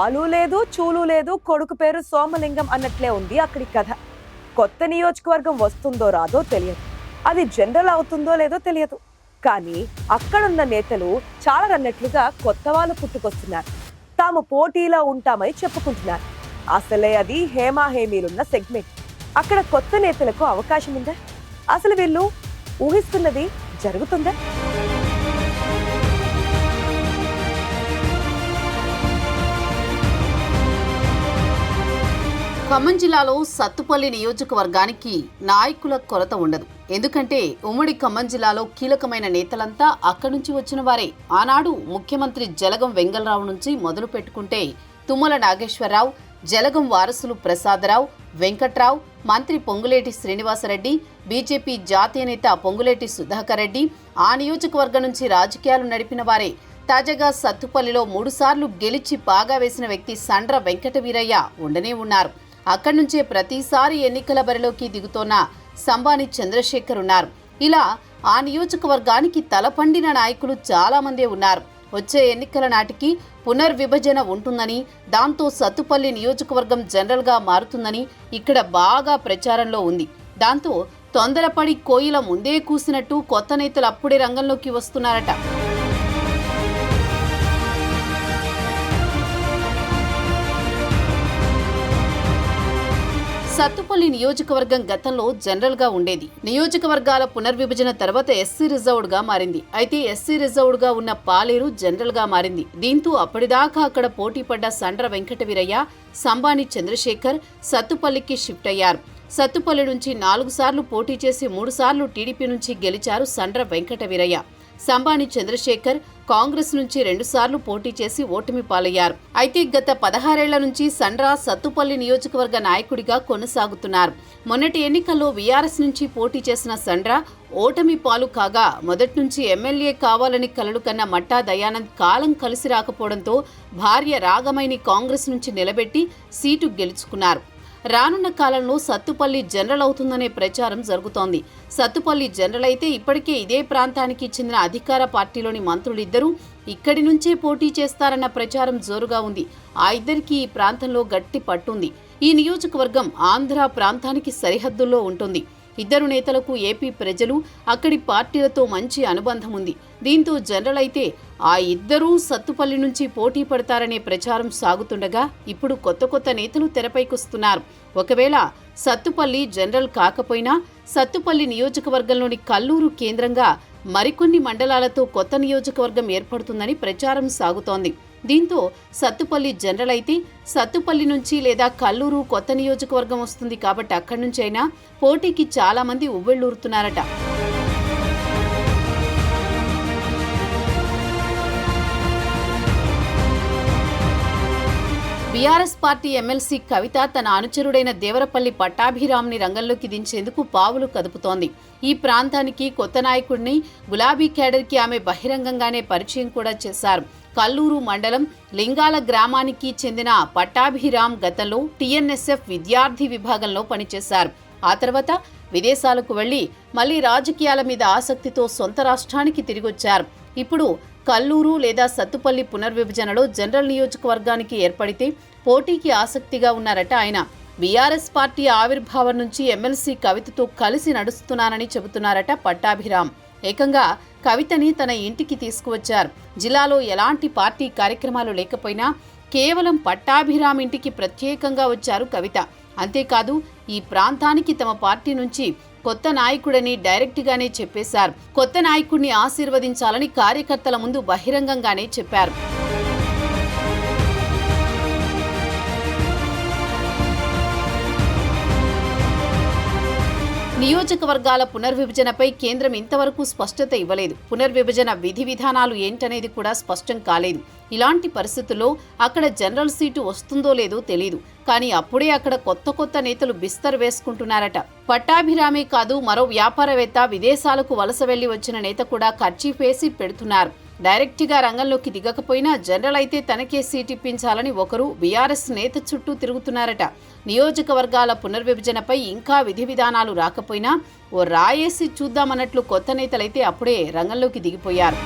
కాలు లేదు చూలు లేదు కొడుకు పేరు సోమలింగం అన్నట్లే ఉంది అక్కడి కథ. కొత్త నియోజకవర్గం వస్తుందో రాదో తెలియదు. అది జనరల్ అవుతుందో లేదో తెలియదు. కానీ అక్కడున్న నేతలు చాలా అన్నట్లుగా కొత్త వాళ్ళు పుట్టుకొస్తున్నారు. తాము పోటీలో ఉంటామని చెప్పుకుంటున్నారు. అసలే అది హేమా హేమీలున్న సెగ్మెంట్ అక్కడ కొత్త నేతలకు అవకాశం ఉందా? అసలు వీళ్ళు ఊహిస్తున్నది జరుగుతుందా? ఖమ్మం జిల్లాలో సత్తుపల్లి నియోజకవర్గానికి నాయకుల కొరత ఉండదు. ఎందుకంటే ఉమ్మడి ఖమ్మం జిల్లాలో కీలకమైన నేతలంతా అక్కడి నుంచి వచ్చిన వారే. ఆనాడు ముఖ్యమంత్రి జలగం వెంగళరావు నుంచి మొదలు పెట్టుకుంటే తుమ్మల నాగేశ్వరరావు జలగం వారసులు ప్రసాదరావు వెంకట్రావు మంత్రి పొంగులేటి శ్రీనివాసరెడ్డి బీజేపీ జాతీయ నేత పొంగులేటి సుధాకర్ రెడ్డి ఆ నియోజకవర్గం నుంచి రాజకీయాలు నడిపిన వారే. తాజాగా సత్తుపల్లిలో మూడుసార్లు గెలిచి బాగా వేసిన వ్యక్తి సండ్ర వెంకట వీరయ్య ఉండనే ఉన్నారు. అక్కడి నుంచే ప్రతిసారి ఎన్నికల బరిలోకి దిగుతోన్న సంబాని చంద్రశేఖర్ ఉన్నారు. ఇలా ఆ నియోజకవర్గానికి తలపండిన నాయకులు చాలామందే ఉన్నారు. వచ్చే ఎన్నికల నాటికి పునర్విభజన ఉంటుందని దాంతో సత్తుపల్లి నియోజకవర్గం జనరల్గా మారుతుందని ఇక్కడ బాగా ప్రచారంలో ఉంది. దాంతో తొందరపడి కోయిల ముందే కూసినట్టు కొత్త నేతలు అప్పుడే రంగంలోకి వస్తున్నారట. సత్తుపల్లి నియోజకవర్గం గతంలో జనరల్గా ఉండేది. నియోజకవర్గాల పునర్విభజన తర్వాత ఎస్సీ రిజర్వ్డ్గా మారింది. అయితే ఎస్సీ రిజర్వ్డ్గా ఉన్న పాలేరు జనరల్గా మారింది. దీంతో అప్పటిదాకా అక్కడ పోటీ పడ్డ సండ్ర వెంకట వీరయ్య సంబాని చంద్రశేఖర్ సత్తుపల్లికి షిఫ్ట్ అయ్యారు. సత్తుపల్లి నుంచి నాలుగు సార్లు పోటీ చేసి మూడు సార్లు టీడీపీ నుంచి గెలిచారు సండ్ర వెంకట వీరయ్య సంబాని చంద్రశేఖర్ కాంగ్రెస్ నుంచి రెండుసార్లు పోటీ చేసి ఓటమి పాలయ్యారు. అయితే గత పదహారేళ్ళ నుంచి సండ్రా సత్తుపల్లి నియోజకవర్గ నాయకుడిగా కొనసాగుతున్నారు. మొన్నటి ఎన్నికల్లో వీఆర్ఎస్ నుంచి పోటీ చేసిన సండ్రా ఓటమి పాలు కాగా మొదటి నుంచి ఎమ్మెల్యే కావాలని కలలు కన్న మట్టా దయానంద్ కాలం కలిసి రాకపోవడంతో భార్య రాగమైని కాంగ్రెస్ నుంచి నిలబెట్టి సీటు గెలుచుకున్నారు. రానున్న కాలంలో సత్తుపల్లి జనరల్ అవుతుందనే ప్రచారం జరుగుతోంది. సత్తుపల్లి జనరల్ అయితే ఇప్పటికే ఇదే ప్రాంతానికి చెందిన అధికార పార్టీలోని మంత్రులిద్దరూ ఇక్కడి నుంచే పోటీ చేస్తారన్న ప్రచారం జోరుగా ఉంది. ఆ ఇద్దరికి ఈ ప్రాంతంలో గట్టి పట్టుంది. ఈ నియోజకవర్గం ఆంధ్ర ప్రాంతానికి సరిహద్దుల్లో ఉంటుంది. ఇద్దరు నేతలకు ఏపీ ప్రజలు అక్కడి పార్టీలతో మంచి అనుబంధం ఉంది. దీంతో జనరల్ అయితే ఆ ఇద్దరూ సత్తుపల్లి నుంచి పోటీ పడతారనే ప్రచారం సాగుతుండగా ఇప్పుడు కొత్త కొత్త నేతలు తెరపైకొస్తున్నారు ఒకవేళ సత్తుపల్లి జనరల్ కాకపోయినా సత్తుపల్లి నియోజకవర్గంలోని కల్లూరు కేంద్రంగా మరికొన్ని మండలాలతో కొత్త నియోజకవర్గం ఏర్పడుతుందని ప్రచారం సాగుతోంది. దీంతో సత్తుపల్లి జనరల్ అయితే సత్తుపల్లి నుంచి లేదా కల్లూరు కొత్త నియోజకవర్గం వస్తుంది కాబట్టి అక్కడి నుంచైనా పోటీకి చాలామంది ఉవ్వెళ్ళూరుతున్నారట. బీఆర్ఎస్ పార్టీ ఎమ్మెల్సీ కవిత తన అనుచరుడైన దేవరపల్లి పట్టాభిరామ్ని రంగంలోకి దించేందుకు పావులు కదుపుతోంది. ఈ ప్రాంతానికి కొత్త నాయకుడిని గులాబీ క్యాడర్కి ఆమె బహిరంగంగానే పరిచయం కూడా చేశారు. కల్లూరు మండలం లింగాల గ్రామానికి చెందిన పట్టాభిరామ్ గతంలో టీఎన్ఎస్ఎఫ్ విద్యార్థి విభాగంలో పనిచేశారు. ఆ తర్వాత విదేశాలకు వెళ్ళి మళ్ళీ రాజకీయాల మీద ఆసక్తితో సొంత రాష్ట్రానికి తిరిగొచ్చారు. ఇప్పుడు కల్లూరు లేదా సత్తుపల్లి పునర్విభజనలో జనరల్ నియోజకవర్గానికి ఏర్పడితే పోటీకి ఆసక్తిగా ఉన్నారట ఆయన. బీఆర్ఎస్ పార్టీ ఆవిర్భావం నుంచి ఎమ్మెల్సీ కవితతో కలిసి నడుస్తున్నానని చెబుతున్నారట పట్టాభిరామ్. ఏకంగా కవితని తన ఇంటికి తీసుకువచ్చారు. జిల్లాలో ఎలాంటి పార్టీ కార్యక్రమాలు లేకపోయినా కేవలం పట్టాభిరామ్ ఇంటికి ప్రత్యేకంగా వచ్చారు కవిత. అంతేకాదు ఈ ప్రాంతానికి తమ పార్టీ నుంచి కొత్త నాయకుడని డైరెక్ట్గానే చెప్పేశారు. కొత్త నాయకుడిని ఆశీర్వదించాలని కార్యకర్తల ముందు బహిరంగంగానే చెప్పారు. నియోజకవర్గాల పునర్విభజనపై కేంద్రం ఇంతవరకు స్పష్టత ఇవ్వలేదు. పునర్విభజన విధి విధానాలు ఏంటనేది కూడా స్పష్టం కాలేదు. ఇలాంటి పరిస్థితుల్లో అక్కడ జనరల్ సీటు వస్తుందో లేదో తెలియదు కానీ అప్పుడే అక్కడ కొత్త కొత్త నేతలు బిస్తర్ వేసుకుంటున్నారట. పట్టాభిరామే కాదు మరో వ్యాపారవేత్త విదేశాలకు వలస వెళ్ళి వచ్చిన నేత కూడా ఖర్చీఫ్ వేసి పెడుతున్నారు. డైరెక్ట్గా రంగంలోకి దిగకపోయినా జనరల్ అయితే తనకే సీట్ ఇప్పించాలని ఒకరు బీఆర్ఎస్ నేత చుట్టూ తిరుగుతున్నారట. నియోజకవర్గాల పునర్విభజనపై ఇంకా విధి విధానాలు రాకపోయినా ఓ రాయేసి చూద్దామన్నట్లు కొత్త నేతలైతే అప్పుడే రంగంలోకి దిగిపోయారు.